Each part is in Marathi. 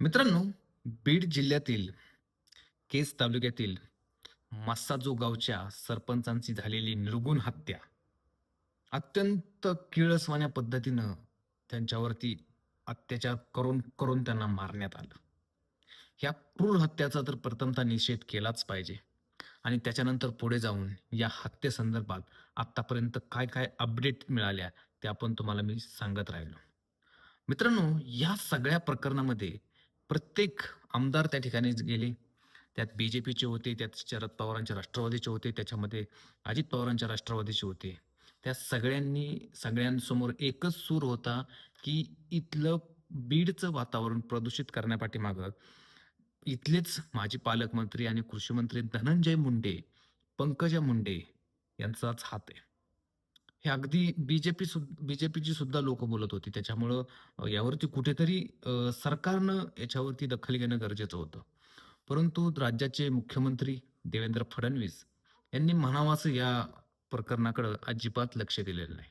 मित्रांनो, बीड जिल्ह्यातील केस तालुक्यातील मस्साजो गावच्या सरपंचांची झालेली निर्गुण हत्या अत्यंत किळसवाण्या पद्धतीनं त्यांच्यावरती अत्याचार करून करून त्यांना मारण्यात आलं. ह्या क्रूर हत्याचा तर प्रथमता निषेध केलाच पाहिजे आणि त्याच्यानंतर पुढे जाऊन या हत्येसंदर्भात आत्तापर्यंत काय काय अपडेट मिळाल्या त्या आपण तुम्हाला मी सांगत राहिलो. मित्रांनो, या सगळ्या प्रकरणामध्ये प्रत्येक आमदार त्या ठिकाणी गेले. त्यात बी-जे-पीचे होते, त्यात शरद पवारांच्या राष्ट्रवादीचे होते, त्याच्यामध्ये अजित पवारांच्या राष्ट्रवादीचे होते. त्या सगळ्यांनी सगळ्यांसमोर एकच सूर होता, की इथलं बीडचं वातावरण प्रदूषित करण्यापाठीमागं इथलेच माजी पालकमंत्री आणि कृषी मंत्री धनंजय मुंडे, पंकजा मुंडे यांचाच हात आहे. हे अगदी बी-जे-पी बी-जे-पीची सुद्धा लोक बोलत होती. त्याच्यामुळं यावरती कुठेतरी अ, सरकारनं याच्यावरती दखल घेणं गरजेचं होतं. परंतु राज्याचे मुख्यमंत्री देवेंद्र फडणवीस यांनी म्हणावासं या प्रकरणाकडं अजिबात लक्ष दिलेलं नाही.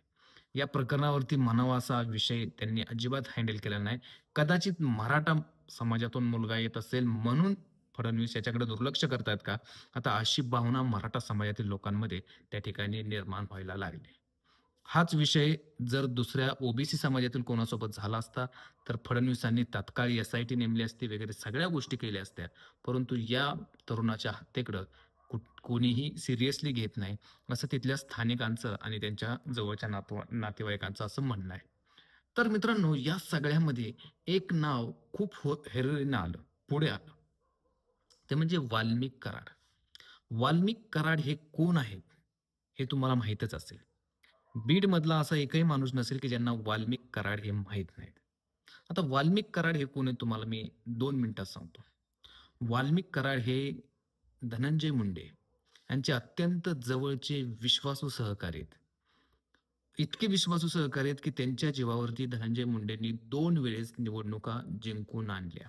या प्रकरणावरती म्हणावा असा विषय त्यांनी अजिबात हँडल केला नाही. कदाचित मराठा समाजातून मुलगा येत असेल म्हणून फडणवीस याच्याकडे दुर्लक्ष करतायत का? आता अशी भावना मराठा समाजातील लोकांमध्ये त्या ठिकाणी निर्माण व्हायला लागली. हाच विषय जर दुसऱ्या ओबीसी समाजातील कोणासोबत झाला असता, तर फडणवीसांनी तात्काळ एस-आय-टी नेमली असती वगैरे सगळ्या गोष्टी केल्या असत्या. परंतु या तरुणाच्या हत्येकडं कोणीही सिरियसली घेत नाही, असं तिथल्या स्थानिकांचं आणि त्यांच्या जवळच्या नातवा नातेवाईकांचं असं म्हणणं आहे. तर मित्रांनो, या सगळ्यामध्ये एक नाव खूप हो हेरोईनं आलं, पुढे आलं. ते म्हणजे वाल्मिक कराड. वाल्मिक कराड हे कोण आहेत? हे तुम्हाला माहीतच असेल. बीडमधला असा एकही माणूस नसेल, की ज्यांना वाल्मिक कराड हे माहीत नाहीत. आता वाल्मिक कराड हे कोण आहे तुम्हाला मी दोन मिनिटात सांगतो. वाल्मिक कराड हे धनंजय मुंडे यांचे अत्यंत जवळचे विश्वासू सहकारी आहेत. इतके विश्वासू सहकारी आहेत, की त्यांच्या जीवावरती धनंजय मुंडेंनी दोन वेळेस निवडणुका जिंकून आणल्या.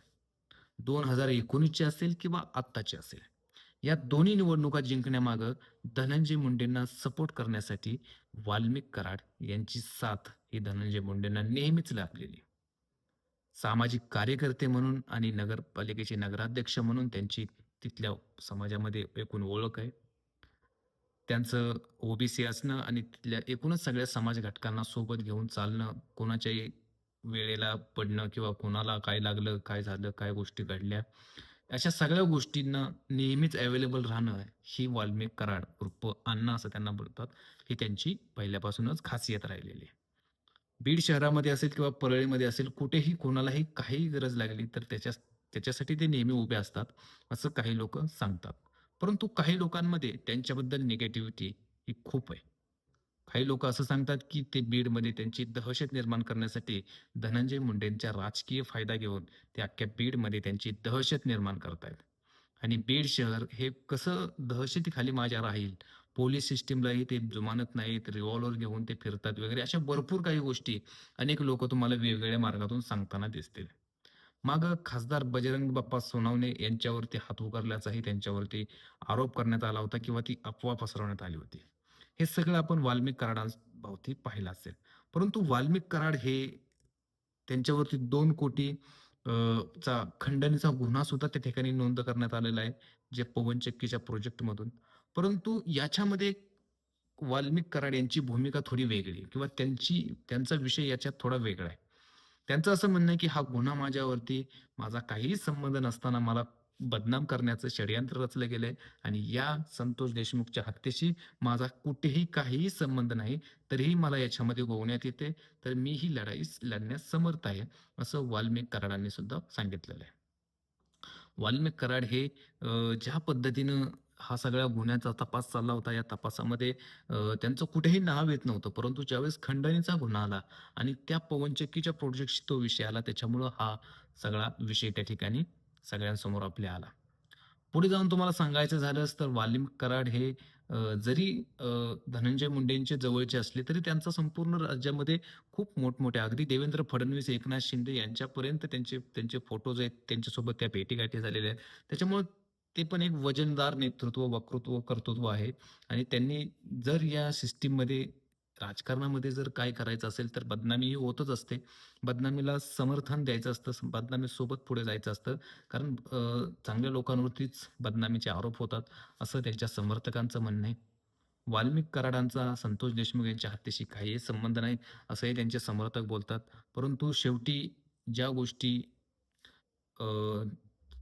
दोन हजार एकोणीसची असेल किंवा आत्ताची असेल. या दोन्ही निवडणुका जिंकण्यामागं धनंजय मुंडेंना सपोर्ट करण्यासाठी वाल्मिक कराड यांची साथ ही धनंजय मुंडेंना नेहमीच लाभलेली. सामाजिक कार्यकर्ते म्हणून आणि नगरपालिकेचे नगराध्यक्ष म्हणून त्यांची तिथल्या समाजामध्ये एकूण ओळख आहे. त्यांचं ओबीसी असणं आणि तिथल्या एकूणच सगळ्या समाज घटकांना सोबत घेऊन चालणं, कोणाच्याही वेळेला पडणं किंवा कोणाला काय लागलं, काय झालं, काय गोष्टी घडल्या, अशा सगळ्या गोष्टींना नेहमीच अवेलेबल राहणं, ही वाल्मिक कराड उर्फ अण्णा असं त्यांना बोलतात, ही त्यांची पहिल्यापासूनच खासियत राहिलेली आहे. बीड शहरामध्ये असेल किंवा परळीमध्ये असेल, कुठेही कोणालाही काही गरज लागली तर त्याच्या त्याच्यासाठी ते नेहमी उभे असतात, असं काही लोकं सांगतात. परंतु काही लोकांमध्ये त्यांच्याबद्दल निगेटिव्हिटी ही खूप आहे. काही लोक असं सांगतात, की ते बीडमध्ये त्यांची दहशत निर्माण करण्यासाठी धनंजय मुंडेंचा राजकीय फायदा घेऊन ते अख्ख्या बीडमध्ये त्यांची दहशत निर्माण करतायत. आणि बीड शहर हे कसं दहशतीखाली माझ्या राहील, पोलीस सिस्टीमलाही ते जुमानत नाहीत, रिव्हॉल्वर घेऊन ते फिरतात वगैरे अशा भरपूर काही गोष्टी अनेक लोक तुम्हाला वेगवेगळ्या मार्गातून सांगताना दिसतील. मागं खासदार बजरंग बाप्पा सोनावणे यांच्यावरती हात उगारल्याचाही त्यांच्यावरती आरोप करण्यात आला होता किंवा ती अफवा पसरवण्यात आली होती. हे सगळं आपण वाल्मिक कराडांभोवती पाहिलं असेल. परंतु वाल्मिक कराड हे त्यांच्यावरती दोन कोटी चा खंडणीचा गुन्हा सुद्धा त्या ठिकाणी नोंद करण्यात आलेला आहे, जे पवनचक्कीच्या प्रोजेक्टमधून. परंतु याच्यामध्ये वाल्मिक कराड यांची भूमिका थोडी वेगळी आहे किंवा त्यांची त्यांचा विषय याच्यात थोडा वेगळा आहे. त्यांचं असं म्हणणं आहे, की हा गुन्हा माझ्यावरती माझा काहीही संबंध नसताना मला बदनाम करण्याचं षडयंत्र रचलं गेलंय आणि या संतोष देशमुखच्या हत्येशी माझा कुठेही काहीही संबंध नाही. तरीही मला याच्यामध्ये गोवण्यात येते, तर मी ही लढाई लढण्यास समर्थ आहे, असं वाल्मिक कराडांनी सुद्धा सांगितलेलं आहे. वाल्मिक कराड हे ज्या पद्धतीनं हा सगळ्या गुन्ह्याचा तपास चालला होता, या तपासामध्ये त्यांचं कुठेही नाव येत नव्हतं. परंतु ज्यावेळेस खंडणीचा गुन्हा आला आणि त्या पवनचक्कीच्या प्रोजेक्टशी तो विषय आला, त्याच्यामुळं हा सगळा विषय त्या ठिकाणी सगळ्यांसमोर आपल्या आला. पुढे जाऊन तुम्हाला सांगायचं झालंच तर वालिम कराड हे जरी धनंजय मुंडेंचे जवळचे असले, तरी त्यांचा संपूर्ण राज्यामध्ये खूप मोठमोठ्या अगदी देवेंद्र फडणवीस, एकनाथ शिंदे यांच्यापर्यंत त्यांचे त्यांचे फोटोज आहेत, त्यांच्यासोबत त्या भेटीगाठी झालेल्या आहेत. त्याच्यामुळं ते पण एक वजनदार नेतृत्व, वक्तृत्व, कर्तृत्व आहे आणि त्यांनी जर या सिस्टीममध्ये राजकारणामध्ये जर काय करायचं असेल तर बदनामी ही होतच असते. बदनामीला समर्थन द्यायचं असतं, बदनामीसोबत पुढे जायचं असतं. कारण चांगल्या लोकांवरतीच बदनामीचे आरोप होतात, असं त्यांच्या समर्थकांचं म्हणणं आहे. वाल्मिक कराडांचा संतोष देशमुख यांच्या हत्येशी काहीही संबंध नाही, असंही त्यांचे समर्थक बोलतात. परंतु शेवटी ज्या गोष्टी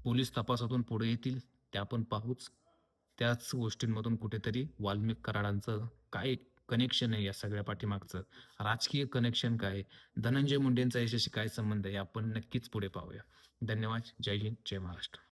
पोलीस तपासातून पुढे येतील, त्या आपण पाहूच. त्याच गोष्टींमधून कुठेतरी वाल्मिक कराडांचं काय कनेक्शन आहे या सगळ्या पाठीमागचं? राजकीय कनेक्शन काय आहे? धनंजय मुंडेंचा याच्याशी काय संबंध आहे? आपण नक्कीच पुढे पाहूया. धन्यवाद. जय हिंद, जय महाराष्ट्र.